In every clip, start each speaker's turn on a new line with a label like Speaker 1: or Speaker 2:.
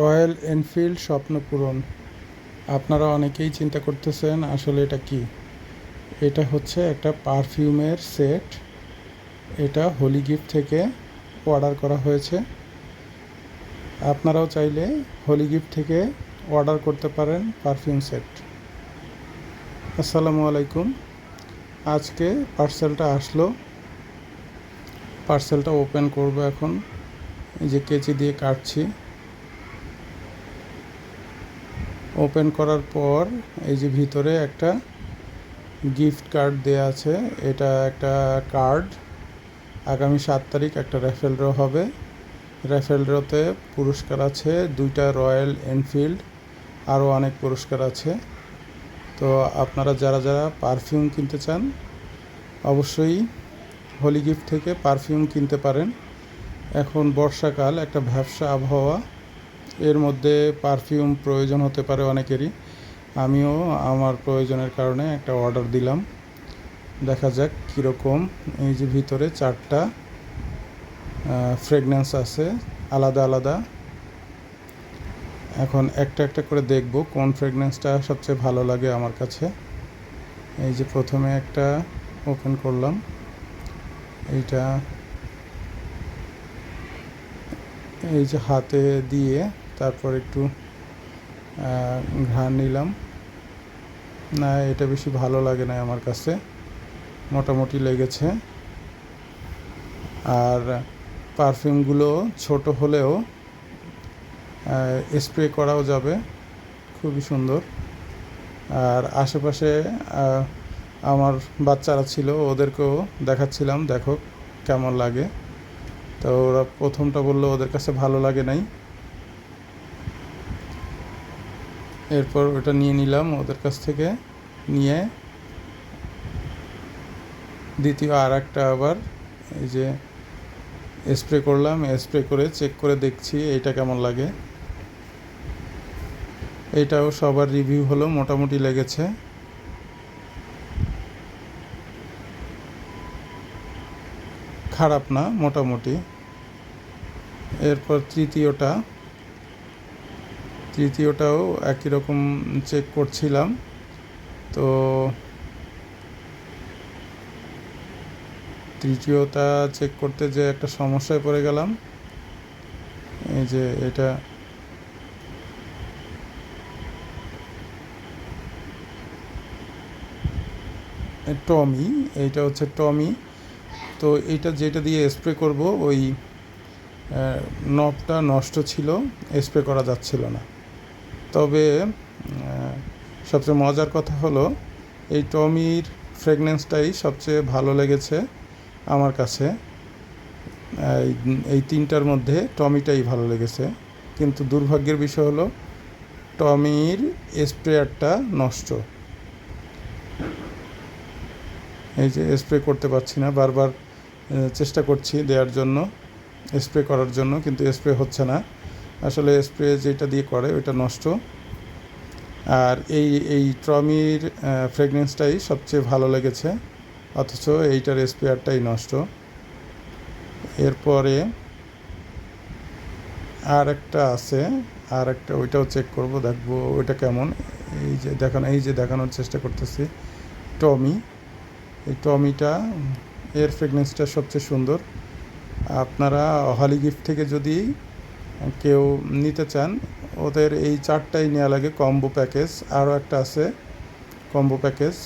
Speaker 1: Royal Enfield স্বপ্নপূরণ আপনারা অনেকেই চিন্তা করতেছেন, আসলে এটা কি? এটা হচ্ছে একটা পারফিউমের সেট। এটা হোলি গিফট থেকে অর্ডার করা হয়েছে। আপনারাও চাইলে হোলি গিফট থেকে অর্ডার করতে পারেন পারফিউম সেট। আসসালামু আলাইকুম। আজকে পার্সেলটা আসলো। পার্সেলটা ওপেন করব এখন। এই যে কেচি দিয়ে কাটছি। ওপেন করার পর এই যে ভিতরে একটা গিফট কার্ড দেয়া আছে, এটা একটা কার্ড। আগামী সাত তারিখ একটা র্যাফেল ড্র হবে। র্যাফেল ড্রতে পুরস্কার আছে, দুইটা রয়্যাল এনফিল্ড, আরও অনেক পুরস্কার আছে। তো আপনারা যারা যারা পারফিউম কিনতে চান, অবশ্যই হোলি গিফট থেকে পারফিউম কিনতে পারেন। এখন বর্ষাকাল, একটা ভ্যাবসা আবহাওয়া। এর মধ্যে পারফিউম প্রয়োজন হতে পারে অনেকেরই। আমিও আমার প্রয়োজনের কারণে একটা অর্ডার দিলাম। দেখা যাক কীরকম। এই যে ভিতরে চারটা ফ্রেগনেন্স আছে, আলাদা আলাদা। এখন একটা একটা করে দেখব কোন ফ্রেগনেন্সটা সবচেয়ে ভালো লাগে আমার কাছে। এই যে প্রথমে একটা ওপেন করলাম। এইটা, এই যে হাতে দিয়ে তারপর একটু ঘ্রাণ নিলাম। না, এটা বেশি ভালো লাগে না আমার কাছে। মোটামুটি লেগেছে। আর পারফিউমগুলো ছোট হলেও স্প্রে করাও যাবে। খুবই সুন্দর। আর আশেপাশে আমার বাচ্চারা ছিল, ওদেরকেও দেখাচ্ছিলাম, দেখো কেমন লাগে। তো ওরা প্রথমটা বলল, ওদের কাছে ভালো লাগে নাই। এরপর ওটা নিয়ে নিলাম ওদের কাছ থেকে, নিয়ে দ্বিতীয় আর একটা আবার এই যে স্প্রে করলাম স্প্রে করে চেক করে দেখছি এটা কেমন লাগে। এইটাও সবার রিভিউ হলো, মোটামুটি লেগেছে। খারাপ না, মোটামুটি। এরপর তৃতীয়টা তৃতীয়টাও একই রকম চেক করছিলাম। তো তৃতীয়টা চেক করতে যে একটা সমস্যায় পড়ে গেলাম, এই যে এটা টমি, এইটা হচ্ছে টমি। তো এটা যেটা দিয়ে স্প্রে করব, ওই নবটা নষ্ট ছিল স্প্রে করা যাচ্ছিল না। তবে সবচেয়ে মজার কথা হলো, এই টমির ফ্রেগনেন্সটাই সবচেয়ে ভালো লেগেছে আমার কাছে। এই- তিনটার মধ্যে টমিটাই ভালো লেগেছে। কিন্তু দুর্ভাগ্যের বিষয় হলো, টমির স্প্রেয়ারটা নষ্ট। এই যে স্প্রে করতে পারছি না, বারবার চেষ্টা করছি দেওয়ার জন্য, স্প্রে করার জন্য, কিন্তু স্প্রে হচ্ছে না। আসলে স্প্রে যেটা দিয়ে করে, ওইটা নষ্ট। আর এই এই ট্রমির ফ্রেগনেন্সটাই সবচেয়ে ভালো লেগেছে, অথচ এইটার স্প্রেয়ারটাই নষ্ট। এরপরে আর একটা আছে আর একটা ওইটাও চেক করব, দেখব ওইটা কেমন। এই যে দেখানো, এই যে দেখানোর চেষ্টা করতেছি, টমি। এই টমিটা, এর ফ্রেগনেন্সটা সবচেয়ে সুন্দর। আপনারা হলি গিফট থেকে যদি কেউ নিতে চান, ওদের এই চারটাই নেওয়া লাগে কম্বো প্যাকেজ আরও একটা আছে কম্বো প্যাকেজ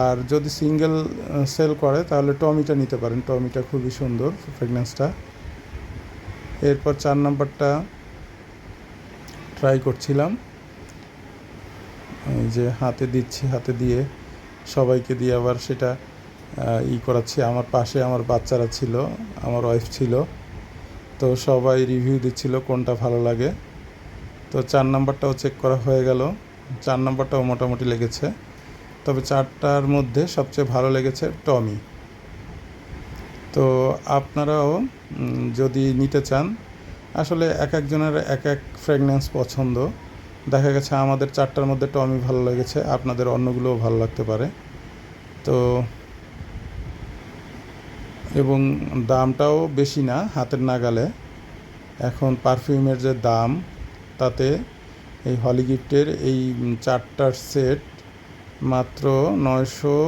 Speaker 1: আর যদি সিঙ্গেল সেল করে, তাহলে টমিটা নিতে পারেন। টমিটা খুবই সুন্দর ফ্রেগনেন্সটা এরপর চার নাম্বারটা ট্রাই করছিলাম। এই যে হাতে দিচ্ছি, হাতে দিয়ে সবাইকে দিয়ে আবার সেটা ই করাচ্ছি। আমার পাশে আমার বাচ্চারা ছিল, আমার ওয়াইফ ছিল। তো সবাই রিভিউ দিচ্ছিল কোনটা ভালো লাগে। তো চার নাম্বারটাও চেক করা হয়ে গেল। চার নাম্বারটাও মোটামুটি লেগেছে। তবে চারটার মধ্যে সবচেয়ে ভালো লেগেছে টমি। তো আপনারাও যদি নিতে চান, আসলে এক একজনের এক এক ফ্রেগনেন্স পছন্দ। দেখা গেছে আমাদের চারটার মধ্যে টমি ভালো লেগেছে, আপনাদের অন্যগুলোও ভালো লাগতে পারে। তো এবং দামটাও বেশি না হাতের নাগালে। এখন পারফিউমের যে দাম, তাতে এই হলি গিফটের এই চারটার সেট মাত্র নয়শো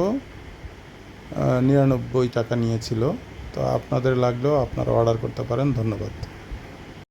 Speaker 1: নিরানব্বই টাকা নিয়েছিল। তো আপনাদের লাগলেও আপনারা অর্ডার করতে পারেন। ধন্যবাদ।